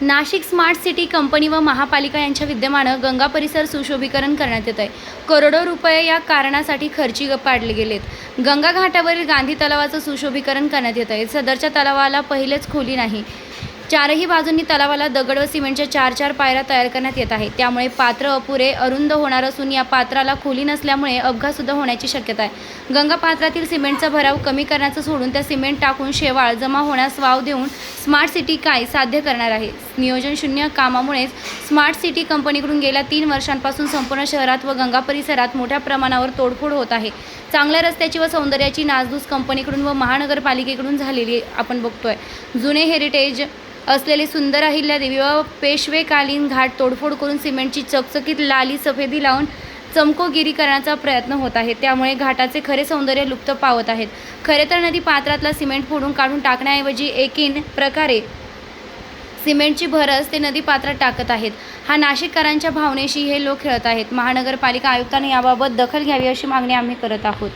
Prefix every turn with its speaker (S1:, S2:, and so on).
S1: Nashik smart city company व महापालिका यांच्या विद्यमानं गंगा परिसर सुशोभीकरण करण्यात येत आहे करोडो रुपये या कारणासाठी खर्ची ग- पाडले गेलेत. गंगा घाटावरील गांधी तलावाचं सुशोभीकरण करण्यात येत आहे सदरच्या तलावाला पहिलेच खोली नाही. चारही बाजूंनी तलावाला दगड व सिमेंटच्या चार चार पायऱ्या तयार करण्यात येत आहे त्यामुळे पात्र अपुरे अरुंद होणार असून या पात्राला खोली नसल्यामुळे अपघातसुद्धा होण्याची शक्यता आहे. गंगा पात्रातील सिमेंटचा भराव कमी करण्याचं सोडून त्या सिमेंट टाकून शेवाळ जमा होण्यास वाव देऊन स्मार्ट सिटी काय साध्य करणार आहे? नियोजन शून्य कामामुळेच स्मार्ट सिटी कंपनीकडून गेल्या तीन वर्षांपासून संपूर्ण शहरात व गंगा परिसरात मोठ्या प्रमाणावर तोडफोड होत आहे. चांगल्या रस्त्याची व सौंदर्याची नासधूस कंपनीकडून व महानगरपालिकेकडून झालेली आपण बघतोय. जुने हेरिटेज असलेले सुंदर अहिल्यादेवी व पेशवेकालीन घाट तोडफोड करून सिमेंटची चकचकीत लाली सफेदी लावून चमकोगिरी करण्याचा प्रयत्न होत आहे. त्यामुळे घाटाचे खरे सौंदर्य लुप्त पावत आहेत. खरे तर नदी पात्रातला सिमेंट फोडून काढून टाकण्याऐवजी एकीन प्रकारे सिमेंटची भरस ते नदी पात्रात टाकत आहेत. हा नाशिककरांच्या भावनेशी हे लोक खेळत आहेत. महानगरपालिका आयुक्तांनी याबाबत दखल घ्यावी अशी मागणी आम्ही करत आहोत.